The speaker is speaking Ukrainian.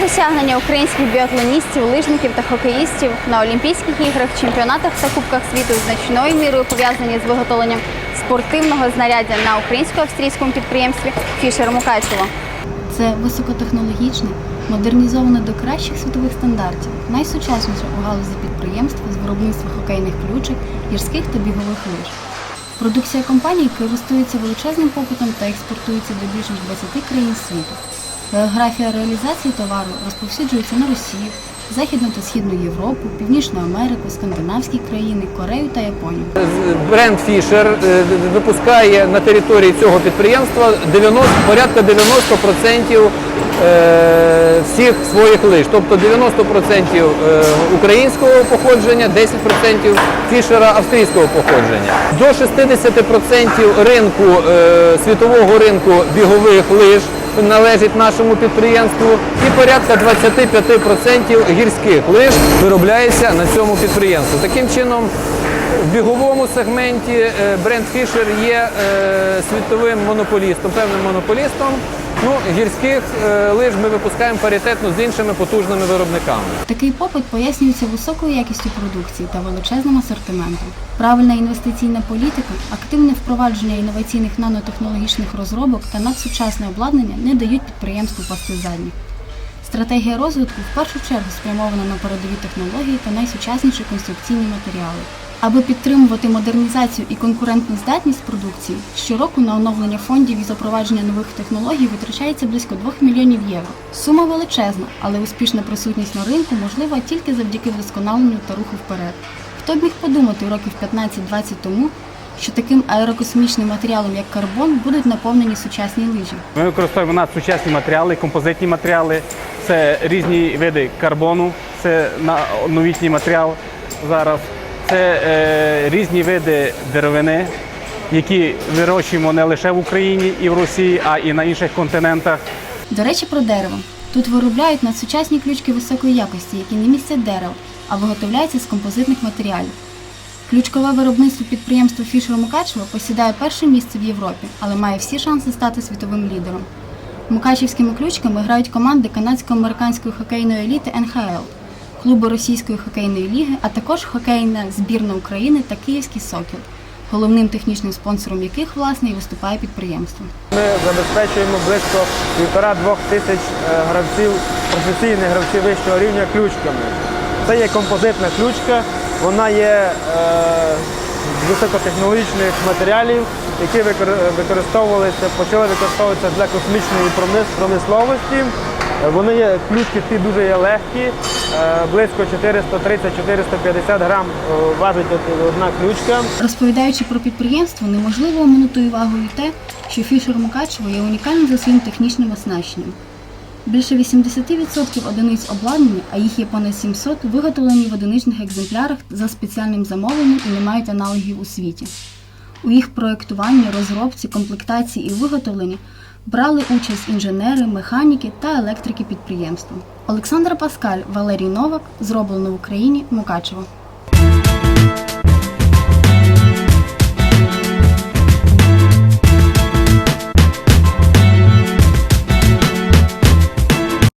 досягнення українських біатлоністів, лижників та хокеїстів на Олімпійських іграх, чемпіонатах та кубках світу значною мірою пов'язані з виготовленням спортивного знаряддя на українсько-австрійському підприємстві Фішер Мукачево. Це високотехнологічне, модернізоване до кращих світових стандартів, найсучасніше у галузі підприємства з виробництва хокейних ключок, гірських та бігових лиж. Продукція компанії користується величезним попитом та експортується до більш ніж 20 країн світу. Географія реалізації товару розповсюджується на Росію, Західну та Східну Європу, Північну Америку, скандинавські країни, Корею та Японію. Бренд Фішер е, випускає на території цього підприємства 90, порядка 90% е, всіх своїх лиж. Тобто 90% е, українського походження, 10% фішера австрійського походження. До 60% ринку, світового ринку бігових лиж належить нашому підприємству і порядка 25% гірських лиж виробляється на цьому підприємстві. Таким чином, в біговому сегменті е, бренд Fisher є е, світовим монополістом, певним монополістом. Ну, гірських е, лиж ми випускаємо паритетно з іншими потужними виробниками. Такий попит пояснюється високою якістю продукції та величезним асортиментом. Правильна інвестиційна політика, активне впровадження інноваційних нанотехнологічних розробок та надсучасне обладнання не дають підприємству пасти задніх. Стратегія розвитку в першу чергу спрямована на передові технології та найсучасніші конструкційні матеріали. Аби підтримувати модернізацію і конкурентну здатність продукції, щороку на оновлення фондів і запровадження нових технологій витрачається близько 2 мільйонів євро. Сума величезна, але успішна присутність на ринку можлива тільки завдяки вдосконаленню та руху вперед. Хто б міг подумати років 15-20 тому, що таким аерокосмічним матеріалом, як карбон, будуть наповнені сучасні лижі. Ми використовуємо надсучасні матеріали, композитні матеріали, це різні види карбону, це новітній матеріал зараз. Це е, різні види деревини, які вирощуємо не лише в Україні і в Росії, а і на інших континентах. До речі, про дерево. Тут виробляють надсучасні ключки високої якості, які не містять дерева, а виготовляються з композитних матеріалів. Ключкове виробництво підприємства Фішер Мукачево посідає перше місце в Європі, але має всі шанси стати світовим лідером. Мукачівськими ключками грають команди канадсько-американської хокейної еліти НХЛ, клуби російської хокейної ліги, а також хокейна збірна України та Київський Сокіл, головним технічним спонсором яких власне і виступає підприємство. Ми забезпечуємо близько півтора-двох тисяч е, гравців, професійних гравців вищого рівня ключками. Це є композитна ключка, вона є е, з високотехнологічних матеріалів, які використовувалися, почали використовуватися для космічної промисловості. Е, Вони є ключки ці дуже є легкі, е, близько 430-450 грам е, важить одна ключка. Розповідаючи про підприємство, неможливо оминути увагою те, що Фішер Мукачево є унікальним за своїм технічним оснащенням. Більше 80% одиниць обладнання, а їх є понад 700, виготовлені в одиничних екземплярах за спеціальним замовленням і не мають аналогів у світі. У їх проєктуванні, розробці, комплектації і виготовленні брали участь інженери, механіки та електрики підприємства. Олександра Паскаль, Валерій Новак, зроблено в Україні, Мукачево.